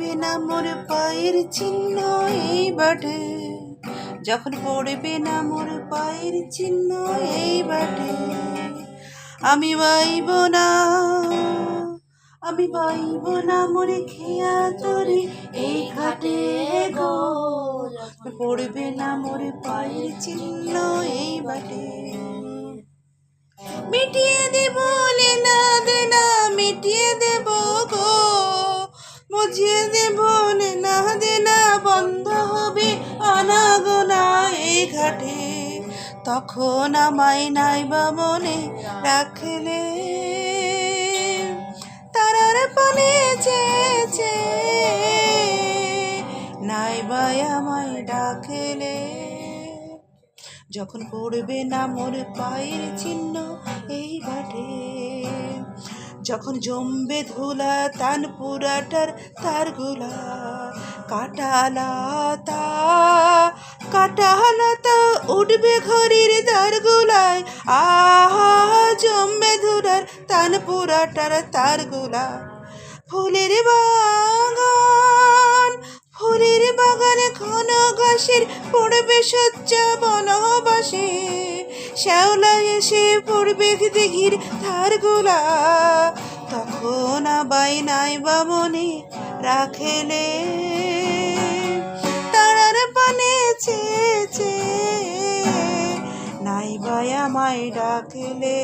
পড়বে না মোর পায়ের চিহ্ন এই বাটে। যখন পড়বে না মোর পায়ের চিহ্ন এই বাটে। আমি বাইব না, আমি বাইব না মোরে খেয়া তরি এই ঘাটে গো পড়বে না মোর পায়ের চিহ্ন এই বাটে। মিটিয়ে দেব বুঝিয়ে দেব লেনা দেনা বন্ধ হবে অনাগোনা এই ঘাটে। তখন আমায় নাই বা মনে রাখলে। তারার পানে চেয়েছে, নাই বা আমায় ডাকলে। যখন পড়বে না মোর পায়ের চিহ্ন যখন জমবে ধুলা তান পুরাটার তারগুলা কাটালাতা কাটালাতা উঠবে ঘরের তার গুলায়, আহা, জমবে ধুলার তান পুরাটার তারগুলা। ফুলের বাগান, ফুলের বাগানে ঘন ঘাসের পড়বে সজ্জা বনবাসে। শ্যাওলা এসে পড়বে দিঘির ধারগুলা। তখন আবাই নাই বা মনে রাখেলে। তারার পানে চেয়েছে নাই বাই আমায় ডাকলে।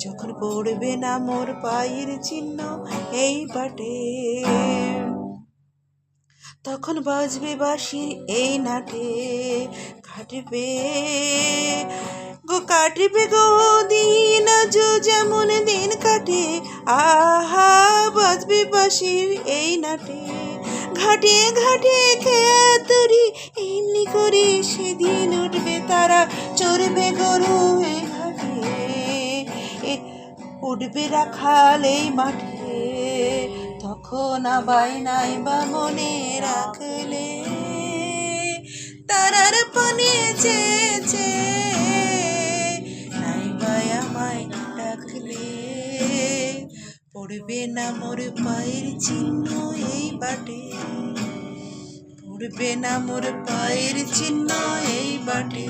যখন পড়বে না মোর পায়ের চিহ্ন এই বাটে তখন বাজবে বাঁশির এই নাটে। কাটবে, গো কাটবে গো দিন, আজ যেমন দিন কাটে, আহা, বাজবে বাঁশির এই নাটে। ঘাটে ঘাটে খেয়া তরি এমনি করে সেদিন উঠবে তারা, চড়বে গরু ঘাটে। উঠবে রাখাল এই মাঠে, তখন আবাই নাই বা মনে রাখলে। পড়বে না মোর পায়ের চিহ্ন এই বাটে। পড়বে না মোর পায়ের চিহ্ন এই বাটে।